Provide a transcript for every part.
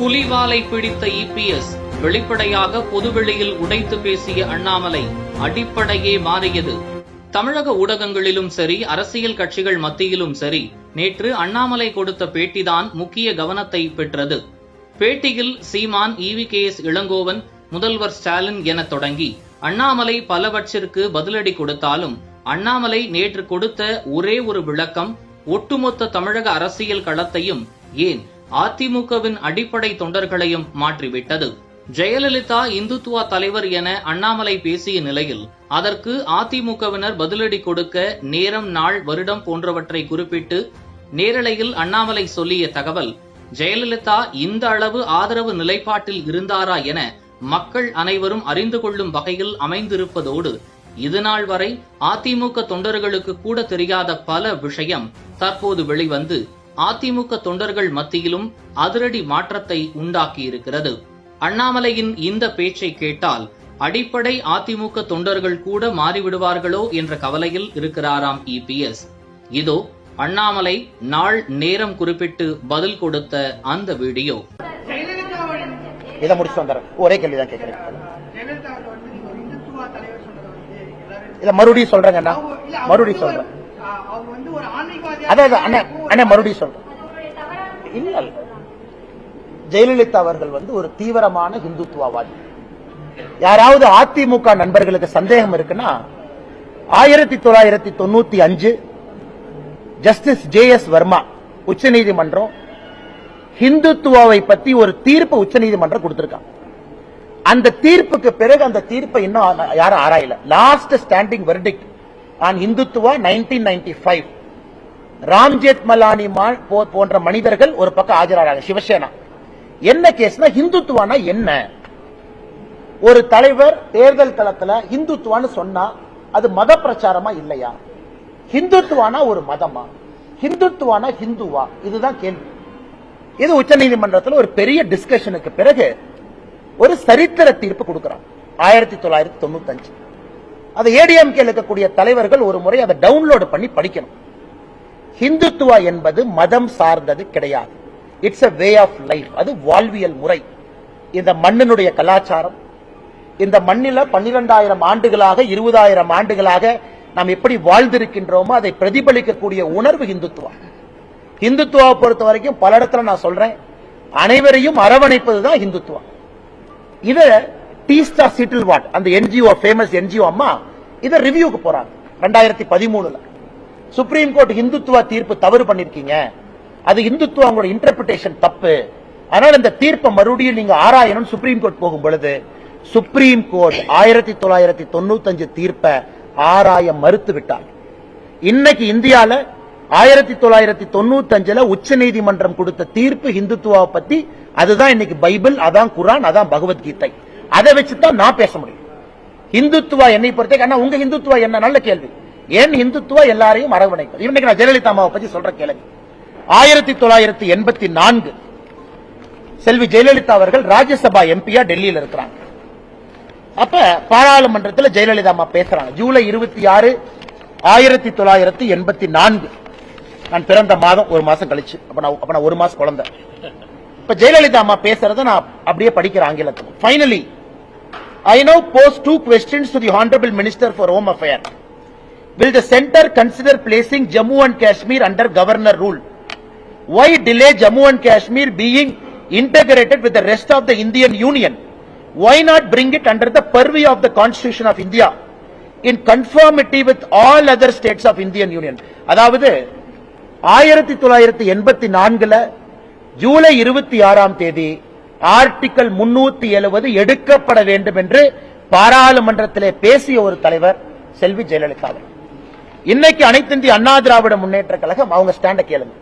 புலிவாலை பிடித்த இபிஎஸ் வெளிப்படையாக பொதுவெளியில் உடைத்து பேசிய அண்ணாமலை அடிப்படையே மாறியது. தமிழக ஊடகங்களிலும் சரி அரசியல் கட்சிகள் மத்தியிலும் சரி நேற்று அண்ணாமலை கொடுத்த பேட்டிதான் முக்கிய கவனத்தை பெற்றது. பேட்டியில் Seeman EV K S Elangovan முதல்வர் ஸ்டாலின் என தொடங்கி அண்ணாமலை பலவற்றிற்கு பதிலடி கொடுத்தாலும் அண்ணாமலை நேற்று கொடுத்த ஒரே ஒரு விளக்கம் ஒட்டுமொத்த தமிழக அரசியல் களத்தையும் ஏன் அதிமுகவின் அடிப்படை தொண்டர்களையும் மாற்றிவிட்டது. ஜெயலலிதா இந்துத்துவா தலைவர் என அண்ணாமலை பேசிய நிலையில் அதற்கு அதிமுகவினர் பதிலடி கொடுக்க நேரம் நாள் வருடம் போன்றவற்றை குறிப்பிட்டு நேரலையில் அண்ணாமலை சொல்லிய தகவல் ஜெயலலிதா இந்த அளவு ஆதரவு நிலைப்பாட்டில் இருந்தாரா என மக்கள் அனைவரும் அறிந்து கொள்ளும் வகையில் அமைந்திருப்பதோடு இதுநாள் வரை அதிமுக தொண்டர்களுக்கு கூட தெரியாத பல விஷயம் தற்போது வெளிவந்து அதிமுக தொண்டர்கள் மத்தியிலும் அதிரடி மாற்றத்தை உண்டாக்கியிருக்கிறது. அண்ணாமலையின் இந்த பேச்சை கேட்டால் அடிப்படை அதிமுக தொண்டர்கள் கூட மாறிவிடுவார்களோ என்ற கவலையில் இருக்கிறாராம் இபிஎஸ் இதோ அண்ணாமலை நாள் நேரம் குறிப்பிட்டு பதில் கொடுத்த அந்த வீடியோ. ஜெயலலிதாவின் இதை முடிச்சு வந்துடுறேன். ஒரே கேள்வி தான் கேட்கறேன் மறுபடியும் சொல்றேங்கண்ணா மறுபடியும் சொல்றேன். அண்ணே மறுபடியும் சொல்றேன். இல்ல. ஜெயலலிதா அவர்கள் வந்து ஒரு தீவிரமான இந்துத்துவவாதி யாராவது அதிமுக நண்பர்களுக்கு சந்தேகம் இருக்குன்னா ஆயிரத்தி தொள்ளாயிரத்தி தொண்ணூத்தி அஞ்சு ஜஸ்டிஸ் ஜே எஸ் வர்மா உச்சநீதிமன்றம் ஹிந்துத்துவாவை பத்தி ஒரு தீர்ப்பு உச்சநீதிமன்றம் கொடுத்திருக்காங்க அந்த தீர்ப்புக்கு பிறகு அந்த தீர்ப்பை இன்னும் யாரும் ஆராயல. Last standing verdict on Hindutva nineteen ninety five Ram Jethmalani போன்ற மனிதர்கள் ஒரு பக்கம் ஆஜராகிறாங்க. சிவசேனா. என்ன கேஸ்னா இந்துத்துவானா என்ன? ஒரு தலைவர் தேர்தல் களத்துல இந்துத்துவான்னு சொன்னா அது மத பிரச்சாரமா இல்லையா? ஹிந்துத்துவானா ஒரு மதமா? ஹிந்துத்துவானா ஹிந்துவா? இதுதான் கேள்வி. இது உச்சநீதிமன்றத்தில் ஒரு பெரிய டிஸ்கஷனுக்கு பிறகு ஒரு சரித்திர தீர்ப்பு கொடுக்கிறான். ஆயிரத்தி தொள்ளாயிரத்தி தொண்ணூத்தி அஞ்சு அதை ஏடிஎம்கே இருக்கக்கூடிய தலைவர்கள் ஒரு முறை அதை டவுன்லோடு பண்ணி படிக்கணும். ஹிந்துத்துவா என்பது மதம் சார்ந்தது கிடையாது. It's a way of life அது வாழ்வியல் முறை. இந்த மண்ணினுடைய கலாச்சாரம் இந்த மண்ணில பன்னிரெண்டாயிரம் ஆண்டுகளாக இருபதாயிரம் ஆண்டுகளாக நாம் எப்படி வாழ்ந்திருக்கின்றோமோ அதை பிரதிபலிக்கக்கூடிய உணர்வு ஹிந்துத்துவா. ஹிந்துத்துவாவை பொறுத்த வரைக்கும் பல இடத்துல நான் சொல்றேன். அனைவரையும் அரவணைப்பது தான் ஹிந்துத்துவா இதை டீஸ்டா சிட்டில் வாட் அந்த என்ஜிஓ ஃபேமஸ் என்ஜிஓ அம்மா இதை ரிவ்யூக்கு போறாங்க. ரெண்டாயிரத்தி பதிமூணுல. சுப்ரீம் கோர்ட் ஹிந்துத்துவா தீர்ப்பு தவறு பண்ணிருக்கீங்க. அது இந்துத்துவ அவங்களோட இன்டர்பிரிட்டேஷன் தப்பு. அதனால இந்த தீர்ப்பை மறுபடியும் நீங்க ஆராயணும் சுப்ரீம் கோர்ட் போகும் பொழுது சுப்ரீம் கோர்ட் ஆயிரத்தி தொள்ளாயிரத்தி தொண்ணூத்தஞ்சு தீர்ப்பை ஆராய மறுத்து விட்டார். இன்னைக்கு இந்தியால ஆயிரத்தி தொள்ளாயிரத்தி தொண்ணூத்தி அஞ்சுல உச்ச நீதிமன்றம் கொடுத்த தீர்ப்பு ஹிந்துத்துவாவை பத்தி அதுதான் இன்னைக்கு பைபிள் அதான் குரான் அதான் பகவத்கீதை. அதை வச்சுதான் நான் பேச முடியும். இந்துத்துவா என்னை பொறுத்தே ஆனா உங்க இந்துத்துவா என்ன? நல்ல கேள்வி. ஏன் இந்துத்துவா எல்லாரையும் அரவணைப்பது இன்னைக்கு நான் ஜெயலலிதா அம்மாவை பத்தி சொல்ற கேளுங்க ஆயிரத்தி தொள்ளாயிரத்தி எண்பத்தி நான்கு செல்வி ஜெயலலிதா அவர்கள் ராஜ்யசபா எம்பியா டெல்லியில இருக்கிறாங்க. அப்ப பாராளுமன்றத்தில் ஜெயலலிதா அம்மா பேசுறாங்க. ஜூலை இருபத்தி ஆறு ஆயிரத்தி தொள்ளாயிரத்தி எண்பத்தி நான்கு. நான் பிறந்த மாதம் ஒரு மாசம் கழிச்சு. அப்ப நான் அப்ப நான் ஒரு மாசம் குழந்தை. இப்ப ஜெயலலிதா அம்மா பேசுறத நான் அப்படியே படிக்கிற ஆங்கிலத்தில். Finally I now pose two questions to the Honorable Minister for Home Affairs. Will the centre consider placing Jammu and Kashmir under governor rule? Why delay Jammu and Kashmir being integrated with the rest of the Indian Union? Why not bring it under the purview of the Constitution of India in conformity with all other states of Indian Union? அதாவது ஆயிரத்தி தொள்ளாயிரத்தி எண்பத்தி நான்குல ஜூலை இருபத்தி ஆறாம் தேதி article முன்னூத்தி எழுபது எடுக்கப்பட வேண்டும் என்று பாராளுமன்றத்திலே பேசிய ஒரு தலைவர் செல்வி ஜெயலலிதா அவர்கள் இன்னைக்கு அனைத்து இந்திய அண்ணா திராவிட முன்னேற்ற கழகம் அவங்க ஸ்டாண்ட கேளுங்க.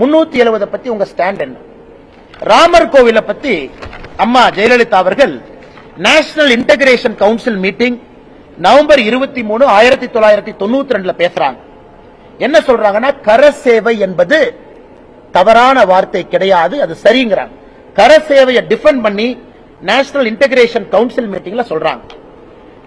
முன்னூத்தி எழுபதை பத்தி உங்க ஸ்டாண்ட் என்ன? ராமர் கோவிலை பத்தி அம்மா ஜெயலலிதா அவர்கள் national integration council meeting November இருபத்தி மூணு ஆயிரத்தி தொள்ளாயிரத்தி தொண்ணூத்தி ரெண்டுல பேசுறாங்க. என்ன சொல்றாங்கன்னா கர சேவை என்பது தவறான வார்த்தை கிடையாது அது சரிங்கிறாங்க. கர சேவையை டிஃபெண்ட் பண்ணி நேஷனல் இன்டகிரேஷன் கவுன்சில் மீட்டிங்ல சொல்றாங்க.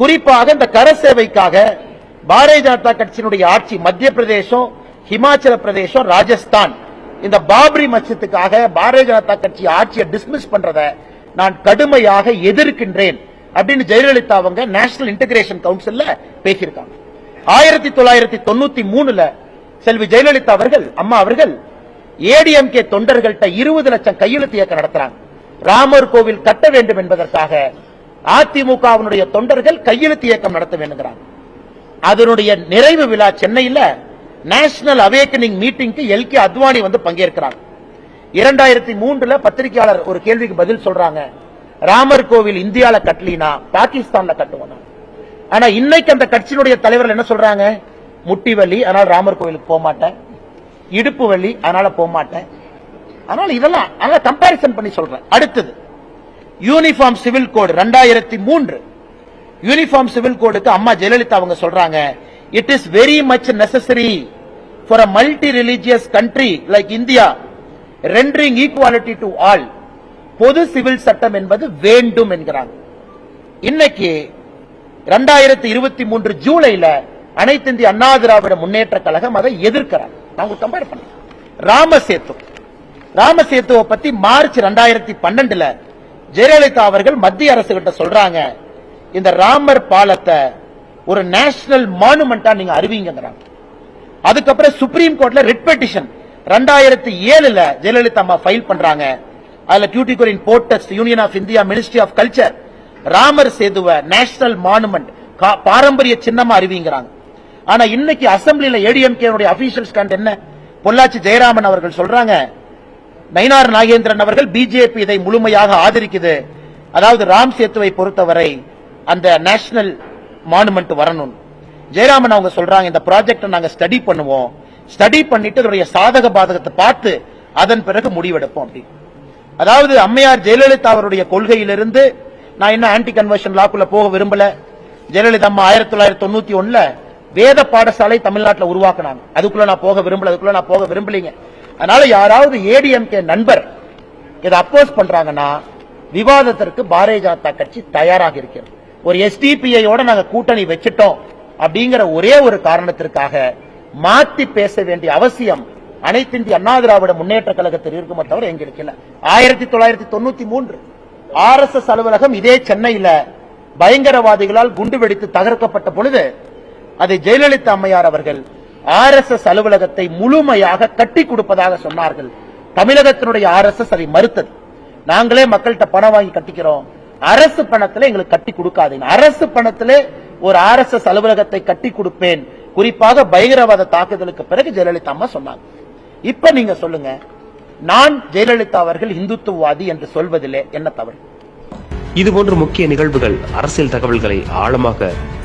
குறிப்பாக இந்த கர சேவைக்காக பாரதிய ஜனதா கட்சியினுடைய ஆட்சி மத்திய பிரதேசம் ஹிமாச்சல பிரதேசம் ராஜஸ்தான். இந்த பாபரி மச்சத்துக்காக பாரதிய ஜனதா கட்சி ஆட்சியை டிஸ்மிஸ் பண்றத நான் கடுமையாக எதிர்க்கின்றேன் அப்படின்னு ஜெயலலிதா அவங்க நேஷனல் இன்டகிரேஷன் கவுன்சில்ல பேசியிருக்காங்க. ஆயிரத்தி தொள்ளாயிரத்தி தொண்ணூத்தி மூணுல செல்வி ஜெயலலிதா அவர்கள் அம்மா அவர்கள் ஏடிஎம்கே தொண்டர்கள்ட்ட இருபது லட்சம் கையெழுத்து இயக்கம் நடத்துறாங்க. ராமர் கோவில் கட்ட வேண்டும் என்பதற்காக அதிமுகவினுடைய தொண்டர்கள் கையெழுத்து இயக்கம் நடத்த வேண்டுங்கிறாங்க. அதனுடைய நிறைவு விழா சென்னையில நேஷனல் அவேக்கனிங் மீட்டிங்க்கு எல் கே அத்வானி வந்து பங்கேற்கிறாங்க. இரண்டாயிரத்தி மூன்றுல பத்திரிகையாளர் ஒரு கேள்விக்கு பதில் சொல்றாங்க. ராமர் கோவில் இந்தியால கட்டலினா பாகிஸ்தான்ல கட்டுவோம் ஆனா இன்னைக்கு அந்த கட்சியினுடைய தலைவர்கள் என்ன சொல்றாங்க? முட்டி வலி ராமர் கோவிலுக்கு போக மாட்டேன். இடுப்பு வலி அதனால போக மாட்டேன் அதனால இதெல்லாம் அதனால கம்பாரிசன் பண்ணி சொல்றேன். அடுத்தது யூனிஃபார்ம் சிவில் கோடு ரெண்டாயிரத்தி மூன்று. யூனிஃபார்ம் சிவில் கோடுக்கு அம்மா ஜெயலலிதா அவங்க சொல்றாங்க it is very much necessary for a multi religious country like India rendering equality to all பொது சிவில் சட்டம் என்பது வேண்டும் என்கிறாங்க. இன்னைக்கு ரெண்டாயிரத்தி இருபத்தி மூன்று ஜூலைல அனைத்து இந்திய அண்ணா திராவிட முன்னேற்ற கழகம் அதை எதிர்க்கிறாங்க. நான் உங்களுக்கு கம்பேர் பண்ணேன் ராமசேத்து. ராமசேத்துவை பத்தி மார்ச் ரெண்டாயிரத்தி பன்னெண்டுல ஜெயலலிதா அவர்கள் மத்திய அரசு கிட்ட சொல்றாங்க. இந்த ராமர் பாலத்தை ஒரு நேஷனல் மானுமெண்டா நீங்க அறிவிங்கிறாங்க அதுக்கப்புறம் சுப்ரீம் கோர்ட்ல ரிட் பெட்டிஷன் ரெண்டாயிரத்தி ஏழுல ஜெயலலிதா அம்மா ஃபைல் பண்றாங்க. அதுல Tuticorin port trust union of India ministry of culture Ramar சேதுவ national monument பாரம்பரிய சின்னமா அறிவிங்கிறாங்க. ஆனா இன்னைக்கு அசம்பிளியில ஏடிஎம்கே அபிஷியல் ஸ்டாண்ட் என்ன? பொள்ளாச்சி ஜெயராமன் அவர்கள் சொல்றாங்க நயினார் நாகேந்திரன் அவர்கள் பிஜேபி இதை முழுமையாக ஆதரிக்குது. அதாவது ராம் சேத்துவை பொறுத்தவரை அந்த நேஷனல் மானுமெண்ட் வரணும். ஜெயராமன் அவங்க சொல்றாங்க இந்த ப்ராஜெக்ட் நாங்க ஸ்டடி பண்ணுவோம். ஸ்டடி பண்ணிட்டு அதனுடைய சாதக பாதகத்தை பார்த்து அதன் பிறகு முடிவெடுப்போம் அப்படி. அதாவது அம்மையார் ஜெயலலிதா அவருடைய கொள்கையிலிருந்து நான் இன்னும் ஆன்டி கன்வர்ஷன் லாக்குள்ள போக விரும்பல. ஜெயலலிதா அம்மா ஆயிரத்தி தொள்ளாயிரத்தி தொண்ணூத்தி ஒன்னுல வேத பாடசாலை தமிழ்நாட்டில் உருவாக்குனாங்க. அதுக்குள்ள நான் போக விரும்பல அதுக்குள்ள நான் போக விரும்பலீங்க. அதனால யாராவது ஏடிஎம்கே நண்பர் இதை அப்போஸ் பண்றாங்கன்னா விவாதத்திற்கு பாரதிய ஜனதா கட்சி தயாராக இருக்கிறது. ஒரு எஸ்டிபிஐயோட நாங்க கூட்டணி வச்சிட்டோம் அப்படிங்கிற ஒரே ஒரு காரணத்திற்காக மாத்தி பேச வேண்டிய அவசியம் அனைத்து இந்திய அண்ணா திராவிட முன்னேற்ற கழகத்தில் இருக்குமே தவிர எங்களுக்கு இல்லை. ஆயிரத்தி தொள்ளாயிரத்தி தொண்ணூத்தி மூன்று ஆர் எஸ் எஸ் அலுவலகம் இதே சென்னையில பயங்கரவாதிகளால் குண்டு வெடித்து தகர்க்கப்பட்ட பொழுது அதை ஜெயலலிதா அம்மையார் அவர்கள் ஆர் எஸ் எஸ் அலுவலகத்தை முழுமையாக கட்டி கொடுப்பதாக சொன்னார்கள். தமிழகத்தினுடைய ஆர் எஸ் எஸ் அதை மறுத்தது. நாங்களே மக்கள்கிட்ட பணம் வாங்கி கட்டிக்கிறோம். அரசு பணத்துல எங்களுக்கு கட்டி கொடுக்காதீங்க. அரசு பணத்திலே ஒரு ஆர் எஸ் எஸ் அலுவலகத்தை கட்டி கொடுப்பேன். குறிப்பாக பயங்கரவாத தாக்குதலுக்கு பிறகு ஜெயலலிதா அம்மா சொன்னாங்க. இப்ப நீங்க சொல்லுங்க. நான் ஜெயலலிதா அவர்கள் இந்துத்துவவாதி என்று சொல்வதிலே என்ன தவறு? இதுபோன்ற முக்கிய நிகழ்வுகள் அரசியல் தகவல்களை ஆழமாக